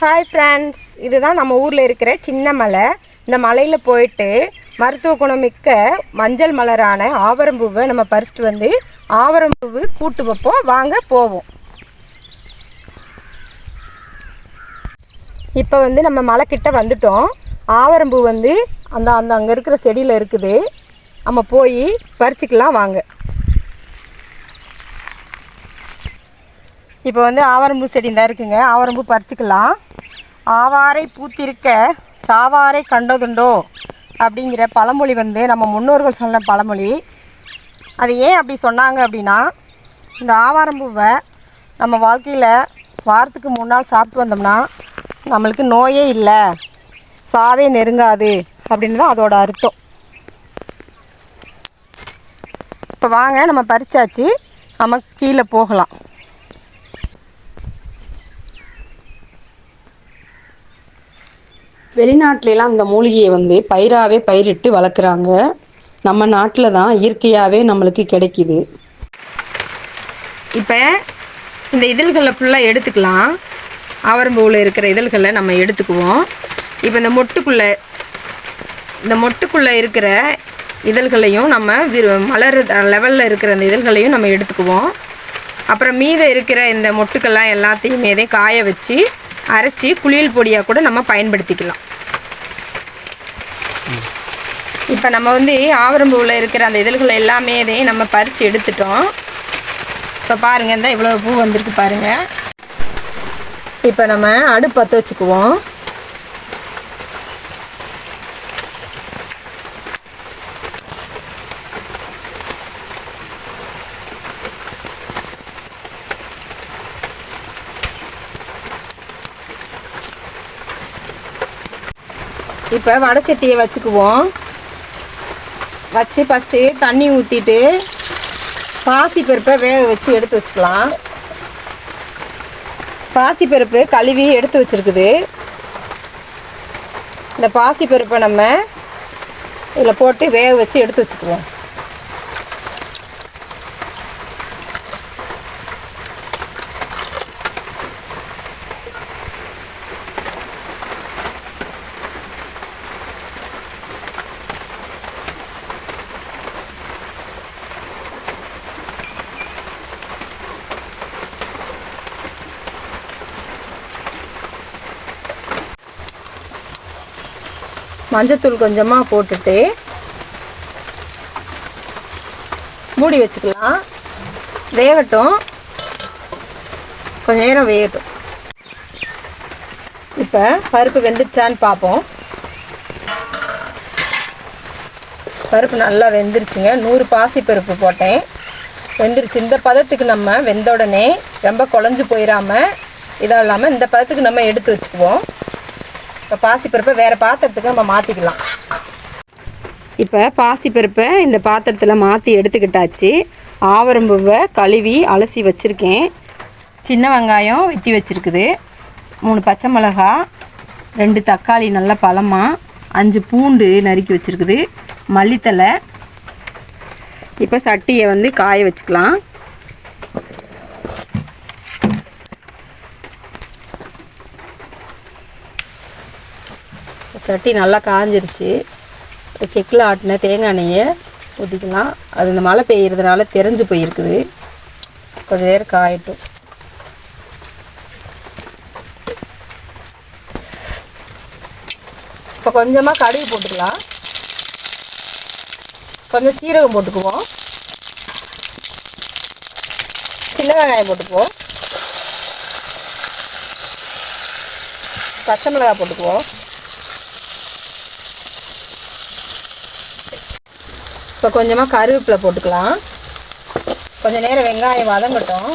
Hi friends இதுதான் நம்ம ஊரில் இருக்கிற சின்ன மலை. இந்த மலையில் போயிட்டு மருத்துவ குணமிக்க மஞ்சள் மலரான ஆவரம்பூவை நம்ம பறிச்சுட்டு வந்து ஆவரம்பூவு கூட்டு வைப்போம். வாங்க போவோம். இப்போ வந்து நம்ம மலைக்கிட்ட வந்துட்டோம். ஆவரம்பூ வந்து அந்த அந்த அங்கே இருக்கிற செடியில் இருக்குது. நம்ம போய் பறிச்சிக்கலாம் வாங்க. இப்போ வந்து ஆவாரம்பூ செடி தான் இருக்குங்க. ஆவாரம்பூ பறிச்சுக்கலாம். ஆவாரை பூத்திருக்க சாவாரை கண்டதுண்டோ அப்படிங்கிற பழமொழி வந்து நம்ம முன்னோர்கள் சொன்ன பழமொழி. அது ஏன் அப்படி சொன்னாங்க அப்படின்னா இந்த ஆவாரம்பூவை நம்ம வாழ்க்கையில் வாரத்துக்கு மூணு நாள் சாப்பிட்டு வந்தோம்னா நம்மளுக்கு நோயே இல்லை. சாவே நெருங்காது அப்படின்னு தான் அதோட அர்த்தம். இப்போ வாங்க நம்ம பறிச்சாச்சு. நம்ம கீழே போகலாம். வெளிநாட்டிலலாம் அந்த மூலிகையை வந்து பயிராகவே பயிரிட்டு வளர்க்குறாங்க. நம்ம நாட்டில் தான் இயற்கையாகவே நம்மளுக்கு கிடைக்கிது. இப்போ இந்த இதழ்களை ஃபுல்லாக எடுத்துக்கலாம். ஆவரம்பூவில் இருக்கிற இதழ்களை நம்ம எடுத்துக்குவோம். இப்போ இந்த மொட்டுக்குள்ளே இந்த மொட்டுக்குள்ளே இருக்கிற இதழ்களையும் நம்ம விரு மலர் லெவலில் இருக்கிற அந்த இதழ்களையும் நம்ம எடுத்துக்குவோம். அப்புறம் மீதம் இருக்கிற இந்த மொட்டுக்கெல்லாம் எல்லாத்தையுமே இதை காய வச்சு அரைச்சி குளியல் பொடியாக கூட நம்ம பயன்படுத்திக்கலாம். இப்போ நம்ம வந்து ஆவரம்பூவில் இருக்கிற அந்த இதழ்களை எல்லாமே இதையும் நம்ம பறித்து எடுத்துட்டோம். இப்போ பாருங்கள் இந்த இவ்வளோ பூ வந்திருக்கு பாருங்கள் இப்போ நம்ம அடுப்பு பற்ற வச்சுக்குவோம். இப்போ வடச்சட்டியை வச்சுக்குவோம். வச்சு ஃபஸ்ட்டு தண்ணி ஊற்றிட்டு பாசிப்பருப்பை வேக வச்சு எடுத்து வச்சுக்கலாம். பாசிப்பருப்பு கழுவி எடுத்து வச்சுருக்குது. இந்த பாசிப்பருப்பை நம்ம இதில் போட்டு வேக வச்சு எடுத்து வச்சுக்குவோம். மஞ்சத்தூள் கொஞ்சமாக போட்டுட்டு மூடி வச்சுக்கலாம். வேகட்டும். கொஞ்ச நேரம் வேகட்டும். இப்போ பருப்பு வெந்துருச்சான்னு பார்ப்போம் பருப்பு நல்லா வெந்துருச்சுங்க. நூறு பாசி பருப்பு போட்டேன். வெந்துருச்சு. இந்த பதத்துக்கு நம்ம வெந்த உடனே ரொம்ப குழஞ்சு போயிடாமல் இதாக இல்லாமல் இந்த பதத்துக்கு நம்ம எடுத்து வச்சுக்குவோம். இப்போ பாசிப்பருப்பை வேறு பாத்திரத்துக்கு நம்ம மாற்றிக்கலாம் இப்போ பாசிப்பருப்பை இந்த பாத்திரத்தில் மாற்றி எடுத்துக்கிட்டாச்சு. ஆவரம்பூவை கழுவி அலசி வச்சுருக்கேன். சின்ன வெங்காயம் வெட்டி வச்சுருக்குது. மூணு பச்சை மிளகா ரெண்டு தக்காளி நல்ல பழமாக அஞ்சு பூண்டு நறுக்கி வச்சுருக்குது. மல்லித்தலை இப்போ சட்டியை வந்து காய வச்சுக்கலாம். சட்டி நல்லா காஞ்சிருச்சு. இப்போ செக்கில் ஆட்டின தேங்காய் எண்ணெயை ஊற்றிக்கலாம் அது இந்த மழை பெய்கிறதுனால தெரிஞ்சு போயிருக்குது. கொஞ்சம் நேரம் காயட்டும். இப்போ கொஞ்சமாக கடுகு போட்டுக்கலாம். கொஞ்சம் சீரகம் போட்டுக்குவோம். சின்ன வெங்காயம் போட்டுக்குவோம். பச்சை மிளகாய் போட்டுக்குவோம். இப்போ கொஞ்சமாக கருவேப்பிலை போட்டுக்கலாம். கொஞ்சம் நேரம் வெங்காயம் வதங்கட்டும்.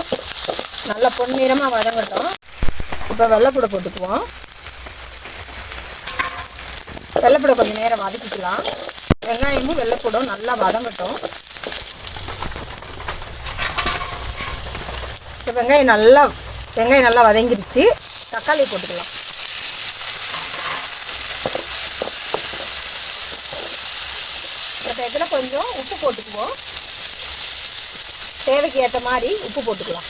நல்லா பொன்னிறமாக வதங்கட்டும். இப்போ வெள்ளைப்பூடை போட்டுக்குவோம். வெள்ளைப்பூடை கொஞ்சம் நேரம் வதக்கிக்கலாம். வெங்காயமும் வெள்ளைப்பூடும் நல்லா வதங்கட்டும். இப்போ வெங்காயம் நல்லா வெங்காயம் நல்லா வதங்கிருச்சு. தக்காளியை போட்டுக்கலாம் இந்த டயத்தில் கொஞ்சம் உப்பு போட்டுக்குவோம். தேவைக்கு ஏற்ற மாதிரி உப்பு போட்டுக்கலாம்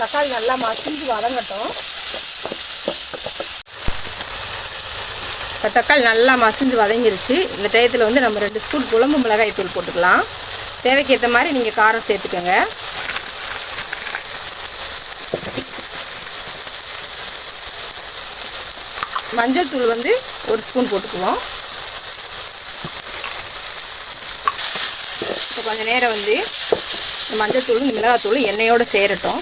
தக்காளி நல்லா மசிஞ்சு வதங்கட்டும். இப்போ தக்காளி நல்லா மசிஞ்சு வதங்கிருச்சு. இந்த டயத்தில் வந்து நம்ம ரெண்டு ஸ்பூன் குழம்பு மிளகாய் தூள் போட்டுக்கலாம். தேவைக்கு ஏற்ற மாதிரி நீங்கள் காரம் சேர்த்துக்கோங்க. மஞ்சள் தூள் வந்து ஒரு ஸ்பூன் போட்டுக்குவோம் இப்போ கொஞ்ச நேரம் வந்து இந்த மிளகாத்தூளும் தூள் மிளகாய் எண்ணெயோடு சேரட்டும்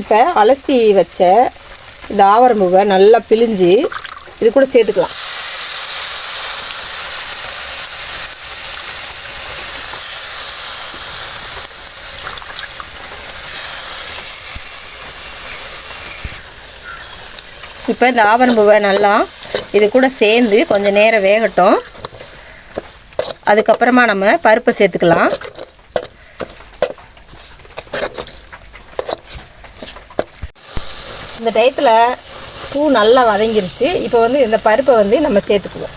இப்போ அலசி வச்ச இந்த ஆவரம்பூவை நல்லா பிழிஞ்சு இது கூட சேர்த்துக்கலாம். இப்போ இந்த ஆவரம்பூவை நல்லா இது கூட சேர்ந்து கொஞ்சம் நேரம் வேகட்டும். அதுக்கப்புறமா நம்ம பருப்பை சேர்த்துக்கலாம். இந்த டயத்தில் பூ நல்லா வதங்கிருச்சு. இப்போ வந்து இந்த பருப்பை வந்து நம்ம சேர்த்துக்குவோம்.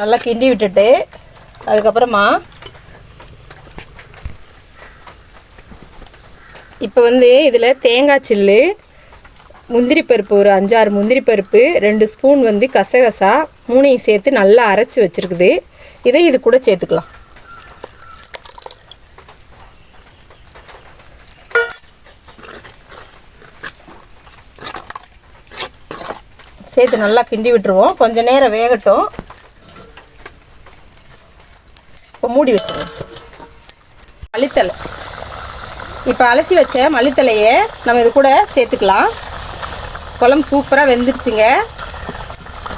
நல்லா கிண்டி விட்டுட்டு அதுக்கப்புறமா இப்போ வந்து இதில் தேங்காய் சில்லு முந்திரி பருப்பு ஒரு அஞ்சாறு முந்திரி பருப்பு ரெண்டு ஸ்பூன் வந்து கசகசா மூணையும் சேர்த்து நல்லா அரைச்சி வச்சுருக்குது. இதை இது கூட சேர்த்துக்கலாம். சேர்த்து நல்லா கிண்டி விட்டுருவோம். கொஞ்ச நேரம் வேகட்டும். இப்போ மூடி வச்சுருவோம் மல்லித்தலை இப்போ அலசி வச்ச மல்லித்தலையை நம்ம இது கூட சேர்த்துக்கலாம். குழம்பு சூப்பராக வெந்துருச்சுங்க.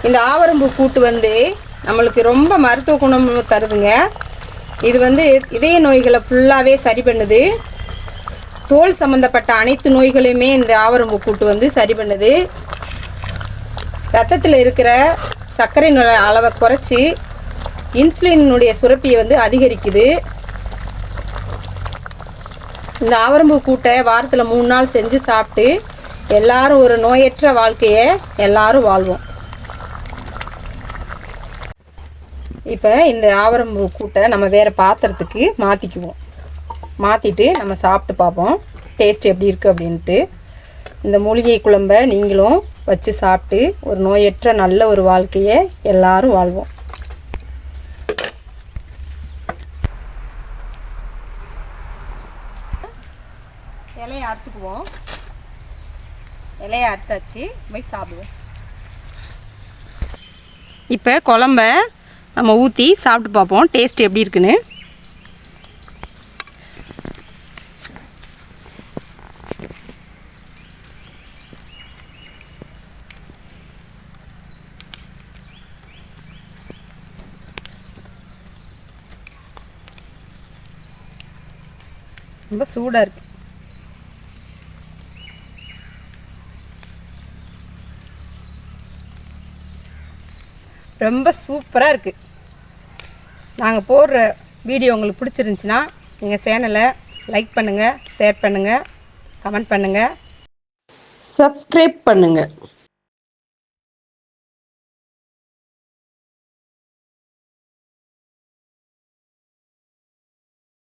இந்த ஆவரம்பு கூட்டு வந்து நம்மளுக்கு ரொம்ப மருத்துவ குணம் தருதுங்க. இது வந்து இதய நோய்களை ஃபுல்லாகவே சரி பண்ணுது. தோல் சம்மந்தப்பட்ட அனைத்து நோய்களையுமே இந்த ஆவரம்பு கூட்டு வந்து சரி பண்ணுது. ரத்தத்தில் இருக்கிற சர்க்கரை நோய் அளவை குறைச்சி இன்சுலினுடைய சுரப்பியை வந்து அதிகரிக்குது. இந்த ஆவரம்பூ கூட்டை வாரத்தில் மூணு நாள் செஞ்சு சாப்பிட்டு எல்லாரும் ஒரு நோயற்ற வாழ்க்கையை எல்லாரும் வாழ்வோம். இப்போ இந்த ஆவரம்பூ கூட்டை நம்ம வேறு பாத்திரத்துக்கு மாற்றிக்குவோம் மாற்றிட்டு நம்ம சாப்பிட்டு பார்ப்போம். டேஸ்ட் எப்படி இருக்குது அப்படின்ட்டு. இந்த மூலிகை குழம்பை நீங்களும் வச்சு சாப்பிட்டு ஒரு நோயற்ற நல்ல ஒரு வாழ்க்கையை எல்லாரும் வாழ்வோம். இலையை அறுத்தாச்சு போய் சாப்பிடுவோம். இப்போ குழம்ப நம்ம ஊற்றி சாப்பிட்டு பார்ப்போம். டேஸ்ட் எப்படி இருக்குன்னு. ரொம்ப சூடாக இருக்கு. ரொம்ப சூப்பராக இருக்குது நாங்கள் போடுற வீடியோ உங்களுக்கு பிடிச்சிருந்துச்சின்னா எங்கள் சேனலை லைக் பண்ணுங்கள் ஷேர் பண்ணுங்கள் கமெண்ட் பண்ணுங்கள் சப்ஸ்கிரைப் பண்ணுங்கள்